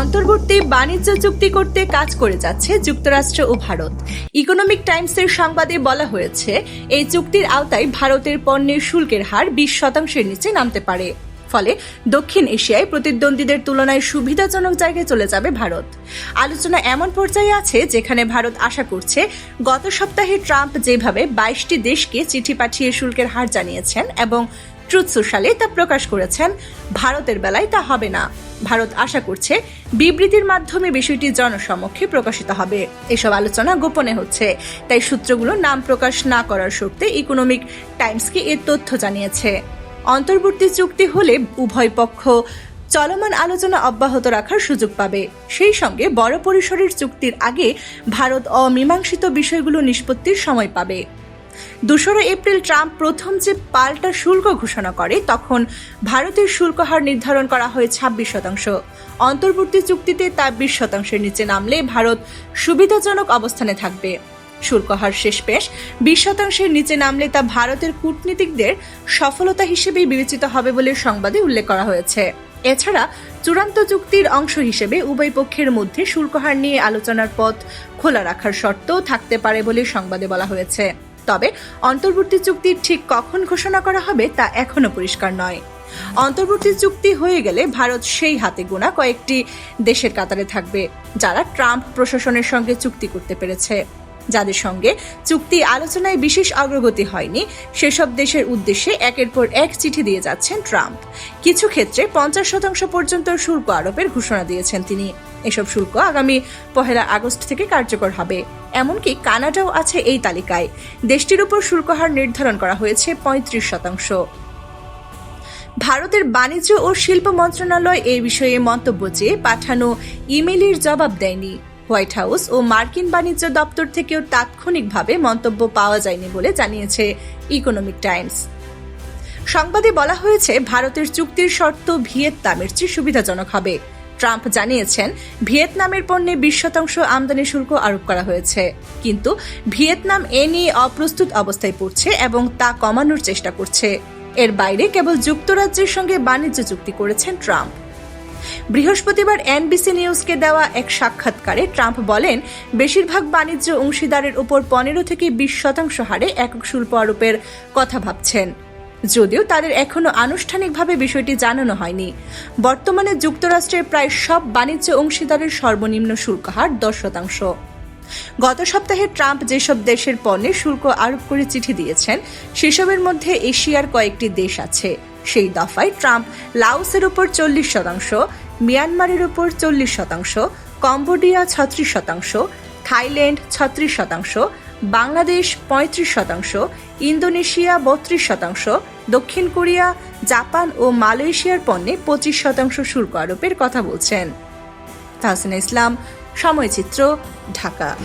অন্তর্বর্তী বাণিজ্য চুক্তি করতে কাজ করে যাচ্ছে যুক্তরাষ্ট্র ও ভারত। ইকোনমিক টাইমসের সংবাদে বলা হয়েছে, এই চুক্তির আওতায় ভারতের পণ্যের শুল্কের হার বিশ শতাংশের নিচে নামতে পারে। ফলে দক্ষিণ এশিয়ায় প্রতিদ্বন্দ্বীদের তুলনায় সুবিধাজনক জায়গায় চলে যাবে ভারত। আলোচনা এমন পর্যায়ে আছে যেখানে ভারত আশা করছে, গত সপ্তাহে ট্রাম্প যেভাবে বাইশটি দেশকে চিঠি পাঠিয়ে শুল্কের হার জানিয়েছেন এবং ট্রুথ সোশ্যালে তা প্রকাশ করেছেন। ভারতের বেলায় তা হবে না। ভারত আশা করছে বিবৃতির মাধ্যমে বিষয়টি জনসমক্ষে প্রকাশিত হবে। এসব আলোচনা গোপনে হচ্ছে। তাই সূত্রগুলো নাম প্রকাশ না করার শর্তে ইকোনমিক টাইমসকে এর তথ্য জানিয়েছে। অন্তর্বর্তী চুক্তি হলে উভয় পক্ষ চলমান আলোচনা অব্যাহত রাখার সুযোগ পাবে। সেই সঙ্গে বড় পরিসরের চুক্তির আগে ভারত অমীমাংসিত বিষয়গুলো নিষ্পত্তির সময় পাবে। দোসরা এপ্রিল ট্রাম্প প্রথম যে পাল্টা শুল্ক ঘোষণা করে, তখন ভারতের শুল্ক হার নির্ধারণ করা হয় ছাব্বিশ শতাংশ। অন্তর্বর্তী চুক্তিতে তা বিশ শতাংশের নিচে নামলে ভারত সুবিধাজনক অবস্থানে থাকবে। শুল্ক হার শেষ পেশ, বিশ শতাংশের নিচে নামলে তা ভারতের কূটনীতিকদের সফলতা হিসেবেই বিবেচিত হবে বলে সংবাদে উল্লেখ করা হয়েছে। এছাড়া, চূড়ান্ত চুক্তির অংশ হিসেবে উভয় পক্ষের মধ্যে শুল্ক হার নিয়ে আলোচনার পথ খোলা রাখার শর্তও থাকতে পারে বলে সংবাদে বলা হয়েছে। তবে অন্তর্বর্তী চুক্তি ঠিক কখন ঘোষণা করা হবে তা এখনও পরিষ্কার নয়। অন্তর্বর্তী চুক্তি হয়ে গেলে ভারত সেই হাতে গোনা কয়েকটি দেশের কাতারে থাকবে, যারা ট্রাম্প প্রশাসনের সঙ্গে চুক্তি করতে পেরেছে। যাদের সঙ্গে চুক্তি আলোচনায় বিশেষ অগ্রগতি হয়নি, সেসব দেশের উদ্দেশ্যে একের পর এক চিঠি দিয়ে যাচ্ছেন ট্রাম্প। কিছু ক্ষেত্রে পঞ্চাশ শতাংশ পর্যন্ত শুল্ক আরোপের ঘোষণা দিয়েছেন তিনি। এসব শুল্ক আগামী পহেলা আগস্ট থেকে কার্যকর হবে। এমনকি কানাডাও আছে এই তালিকায়। দেশটির উপর শুল্ক হার নির্ধারণ করা হয়েছে পঁয়ত্রিশ শতাংশ। ভারতের বাণিজ্য ও শিল্প মন্ত্রণালয় এই বিষয়ে মন্তব্য চেয়ে পাঠানো ইমেলের জবাব দেয়নি। হোয়াইট হাউস ও মার্কিন বাণিজ্য দপ্তর থেকেও তাৎক্ষণিকভাবে মন্তব্য পাওয়া যায়নি বলে জানিয়েছে ইকোনমিক টাইমস। সংবাদে বলা হয়েছে, ভারতের চুক্তির শর্ত ভিয়েতনামের চেয়ে সুবিধাজনক হবে। ট্রাম্প জানিয়েছেন, ভিয়েতনামের পণ্যে বিশ শতাংশ আমদানি শুল্ক আরোপ করা হয়েছে। কিন্তু ভিয়েতনাম এ নিয়ে অপ্রস্তুত অবস্থায় পড়ছে এবং তা কমানোর চেষ্টা করছে। এর বাইরে কেবল যুক্তরাজ্যের সঙ্গে বাণিজ্য চুক্তি করেছেন ট্রাম্প। বৃহস্পতিবার এনবিসি নিউজকে দেওয়া এক সাক্ষাৎকারে ট্রাম্প বলেন, বেশিরভাগ বাণিজ্য অংশীদারের উপর পনেরো থেকে বিশ শতাংশ হারে একক শুল্ক আরোপের কথা ভাবছেন। যদিও তাদের এখনও আনুষ্ঠানিকভাবে বিষয়টি জানানো হয়নি। বর্তমানে যুক্তরাষ্ট্রের প্রায় সব বাণিজ্য অংশীদারের সর্বনিম্ন শুল্ক হার দশ শতাংশ। গত সপ্তাহে ট্রাম্প যেসব দেশের পণ্যে শুল্ক আরোপ করে চিঠি দিয়েছেন, সেসবের মধ্যে এশিয়ার কয়েকটি দেশ আছে। সেই দফায় ট্রাম্প লাওসের উপর চল্লিশ শতাংশ, মিয়ানমারের উপর চল্লিশ শতাংশ, কম্বোডিয়া ছত্রিশ শতাংশ, থাইল্যান্ড ছত্রিশ শতাংশ বাংলাদেশ পঁয়ত্রিশ শতাংশ, ইন্দোনেশিয়া বত্রিশ শতাংশ, দক্ষিণ কোরিয়া, জাপান ও মালয়েশিয়ার পণ্যে পঁচিশ শতাংশ শুল্ক আরোপের কথা বলছেন। তাহসিনা ইসলাম সময়চিত্র ঢাকা।